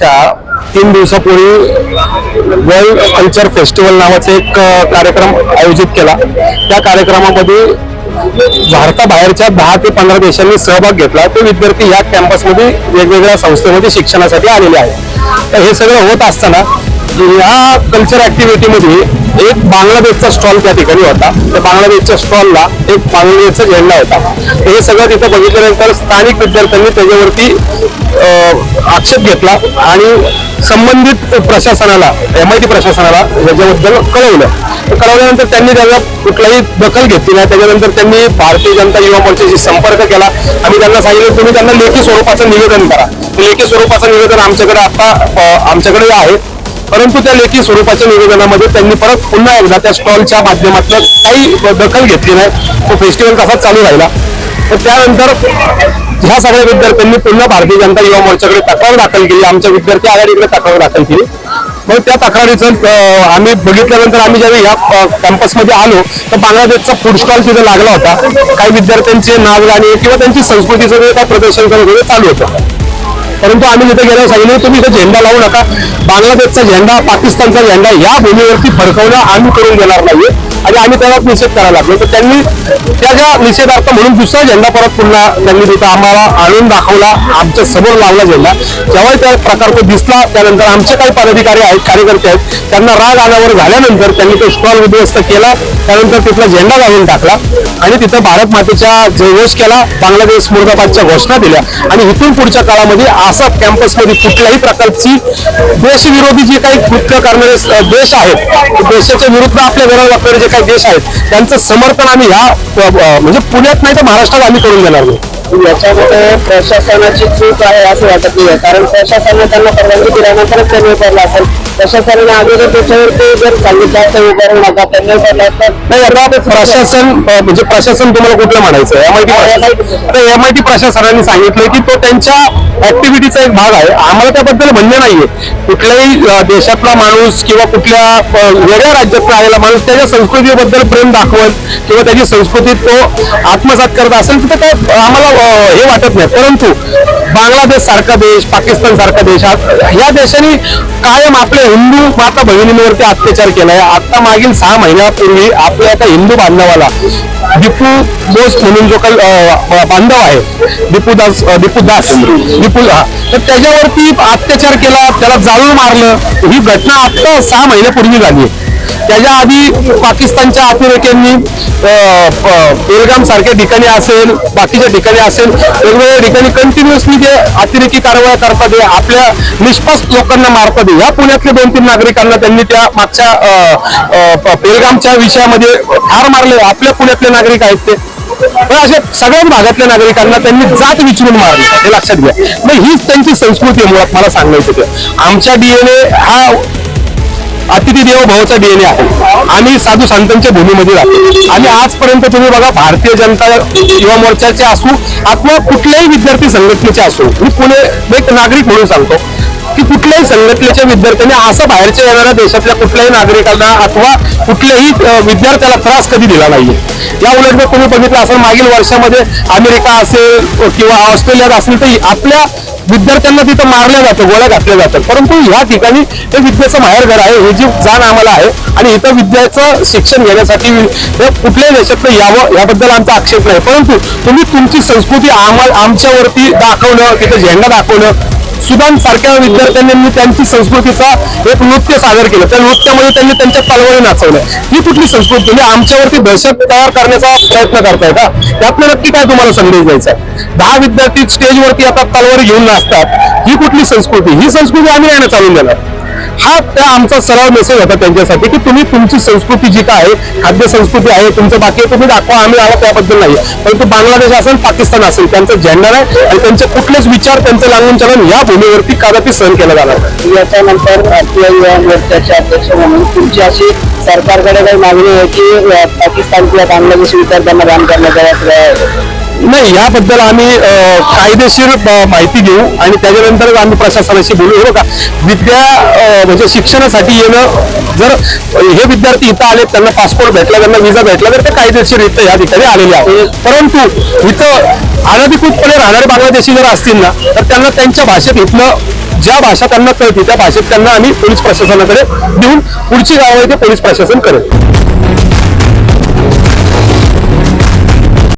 बाहेरच्या तीन दिवसापूर्वी वर्ल्ड कल्चर फेस्टिवल नावाचा एक कार्यक्रम आयोजित केला. त्या कार्यक्रमामध्ये भारताबाहेरच्या दहा ते पंधरा देशांनी सहभाग घेतला. ते विद्यार्थी या कॅम्पसमध्ये वेगवेगळ्या संस्थेमध्ये शिक्षणासाठी आलेले आहेत. तर हे सगळं होत असताना या कल्चर ऍक्टिव्हिटीमध्ये एक बांगलादेशचा स्टॉल त्या ठिकाणी होता. त्या बांगलादेशच्या स्टॉलला एक बांगलादेशचा झेंडा होता. हे सगळं तिथं बघितल्यानंतर स्थानिक विद्यार्थ्यांनी त्याच्यावरती आक्षेप घेतला आणि संबंधित प्रशासनाला एम आय टी प्रशासनाला याच्याबद्दल कळवलं. तर कळवल्यानंतर त्यांनी त्याला कुठलाही दखल घेतली नाही. त्याच्यानंतर त्यांनी भारतीय जनता युवा मोर्चाशी संपर्क केला. आम्ही त्यांना सांगितलं तुम्ही त्यांना लेखी स्वरूपाचं निवेदन करा. लेखी स्वरूपाचं निवेदन आमच्याकडे आता आमच्याकडे आहे. परंतु त्या लेखी स्वरूपाच्या निवेदनामध्ये त्यांनी परत पुन्हा एकदा त्या स्टॉलच्या माध्यमातून काही दखल घेतली नाही. तो फेस्टिवल तसाच चालू राहिला. तर त्यानंतर ह्या सगळ्या विद्यार्थ्यांनी पुन्हा भारतीय जनता युवा मोर्चाकडे तक्रार दाखल केली. आमच्या विद्यार्थी आघाडीकडे तक्रार दाखल केली. मग त्या तक्रारीचं आम्ही बघितल्यानंतर आम्ही ज्यावेळी ह्या कॅम्पसमध्ये आलो तर बांगलादेशचा फूड स्टॉल तिथे लागला होता. काही विद्यार्थ्यांचे नाच गाणे किंवा त्यांची संस्कृतीचं जे काय प्रदर्शन करत होते चालू होतं. परंतु आम्ही तिथे गेलो सांगितलं तुम्ही इथे झेंडा लावू नका. बांगलादेशचा झेंडा पाकिस्तानचा झेंडा या भूमीवरती फडकवणं आम्ही करून देणार नाहीये. आणि आम्ही त्याला निषेध करायला लागलो. तर त्यांनी त्याच्या निषेधार्थ म्हणून दुसरा झेंडा परत पुन्हा त्यांनी तिथं आम्हाला आणून दाखवला आमच्यासमोर लावला झेंडा. जेव्हा त्या प्रकारचा दिसला त्यानंतर आमचे काही पदाधिकारी आहेत कार्यकर्ते आहेत त्यांना राग आल्यावर झाल्यानंतर त्यांनी तो स्टॉल उद्ध्वस्त केला त्यानंतर तिथला झेंडा घालून टाकला आणि तिथं भारत मातेच्या जयघोष केला बांगलादेश मुर्दाबादच्या घोषणा दिल्या. आणि इथून पुढच्या काळामध्ये असा कॅम्पसमध्ये कुठल्याही प्रकारची देशविरोधी जे काही कृत्य करणारे देश आहेत देशाच्या विरुद्ध आपल्या घरावर वापरणारे जे काही देश आहेत. त्यांचं समर्थन आम्ही ह्या म्हणजे पुण्यात नाही तर महाराष्ट्रात आम्ही करून देणार नाही. याच्यामध्ये प्रशासनाची चूक आहे असं वाटत नाही कारण प्रशासनाने त्यांना परवानगी दिल्यानंतरच त्यांनी उभारला असेल. प्रशासनाने अगोदर त्याच्यावरती जर सांगितलं असतं उभारू नका त्यांनी उभारलं असतं. नाही आता प्रशासन म्हणजे प्रशासन तुम्हाला कुठलं म्हणायचं M I T M I T प्रशासनाने सांगितलं की तो त्यांच्या ऍक्टिव्हिटीचा एक भाग आहे. आम्हाला त्याबद्दल म्हणणे नाहीये. कुठल्याही देशातला माणूस किंवा कुठल्या वेगळ्या राज्यातला आलेला माणूस त्याच्या संस्कृतीबद्दल प्रेम दाखवत किंवा त्याची संस्कृती तो आत्मसात करत असेल तर काय आम्हाला हे वाटत नाही. परंतु बांगलादेश सारखा देश पाकिस्तान सारखा देश हा- या देशाने कायम आपल्या हिंदू माता भगिनींवरती अत्याचार केलाय. आता मागील सहा महिन्यापूर्वी आपल्या एका हिंदू बांधवाला दीपू बोस म्हणून जो काही बांधव आहे दीपू दास दिपू दीपू दास दीपू तर त्याच्यावरती अत्याचार केला त्याला जाळून मारलं. ही घटना आता सहा महिन्यापूर्वी झाली आहे. त्याच्या आधी पाकिस्तानच्या अतिरेक्यांनी बेलगाम सारख्या ठिकाणी असेल बाकीच्या ठिकाणी असेल वेगवेगळ्या ठिकाणी कंटिन्युअसली जे अतिरेकी कारवाया करतात हे आपल्या निष्पास लोकांना मारतात हे. या पुण्यातल्या दोन तीन नागरिकांना त्यांनी त्या मागच्या अ, बेलगामच्या विषयामध्ये ठार मारले आपल्या पुण्यातले नागरिक आहेत ते पण अशा सगळ्याच भागातल्या नागरिकांना त्यांनी जात विचारून मारली हे लक्षात घ्या मग हीच त्यांची संस्कृती आहे मुळात मला सांगायचं ते आमच्या डीएनए हा अतिथी देव भावाचा डीएनए आहे. आम्ही साधू संतांच्या भूमीमध्ये राहतो. आणि आजपर्यंत तुम्ही बघा भारतीय जनता युवा मोर्चाचे असू अथवा कुठल्याही विद्यार्थी संघटनेचे असो मी पुणे एक नागरिक म्हणून सांगतो की कुठल्याही संघटनेच्या विद्यार्थ्यांनी असं बाहेरच्या येणाऱ्या देशातल्या कुठल्याही नागरिकांना अथवा कुठल्याही विद्यार्थ्याला त्रास कधी दिला नाहीये. या उलट जर तुम्ही बघितलं असेल मागील वर्षामध्ये अमेरिका असेल किंवा ऑस्ट्रेलियात असेल तर आपल्या विद्यार्थ्यांना तिथं मारल्या जातं गोळ्या घातल्या जातात. परंतु ह्या ठिकाणी हे विद्येचं माहेरघर आहे हे जी जाण आम्हाला आहे आणि इथं विद्याचं शिक्षण घेण्यासाठी हे कुठल्याही देशातलं यावं याबद्दल आमचा आक्षेप नाही. परंतु तुम्ही तुमची संस्कृती आम्हाला आमच्यावरती दाखवणं तिथं झेंडा दाखवणं सुदान सारख्या विद्यार्थ्यांनी त्यांची संस्कृतीचा एक नृत्य सादर केलं. त्या नृत्यामध्ये त्यांनी त्यांच्या तलवारी नाचवल्या. ही कुठली संस्कृती? म्हणजे आमच्यावरती दहशत तयार करण्याचा प्रयत्न करताय का? त्यातनं नक्की काय तुम्हाला संदेश द्यायचा आहे? दहा विद्यार्थी स्टेजवरती आता तलवारी घेऊन नाचतात. ही कुठली संस्कृती? ही संस्कृती आम्ही नाही ना चालून देणार. हा त्या आमचा सरळ मेसेज होता त्यांच्यासाठी की तुम्ही तुमची संस्कृती जी काय आहे खाद्य संस्कृती आहे तुमचं बाकी तुम्ही दाखवा आम्ही आहोत त्याबद्दल नाही परंतु बांगलादेश असेल पाकिस्तान असेल त्यांचा झेंडर आहे आणि त्यांचे कुठलेच विचार त्यांचं लागून चलन या भूमीवरती कदापि सहन केला जाणार याच्यानंतर मोर्चाचे अध्यक्ष म्हणून तुमची अशी सरकारकडे काही मागणी आहे की पाकिस्तान किंवा बांगलादेश विद्यार्थ्यांना बॅन करण्यात यावं नाही याबद्दल आम्ही कायदेशीर माहिती घेऊ आणि त्याच्यानंतर आम्ही प्रशासनाशी बोलू. हे बघा विद्या म्हणजे शिक्षणासाठी येणं जर हे विद्यार्थी इथं आले त्यांना पासपोर्ट भेटला त्यांना विजा भेटला तर ते कायदेशीर इथं या ठिकाणी आलेले आहेत. परंतु इथं अनधिकृतपणे राहणारे बांगलादेशी जर असतील ना तर त्यांना त्यांच्या भाषेत इथलं ज्या भाषा त्यांना कळते त्या भाषेत त्यांना आम्ही पोलीस प्रशासनाकडे देऊन पुढची कारवाई ते पोलीस प्रशासन करेल.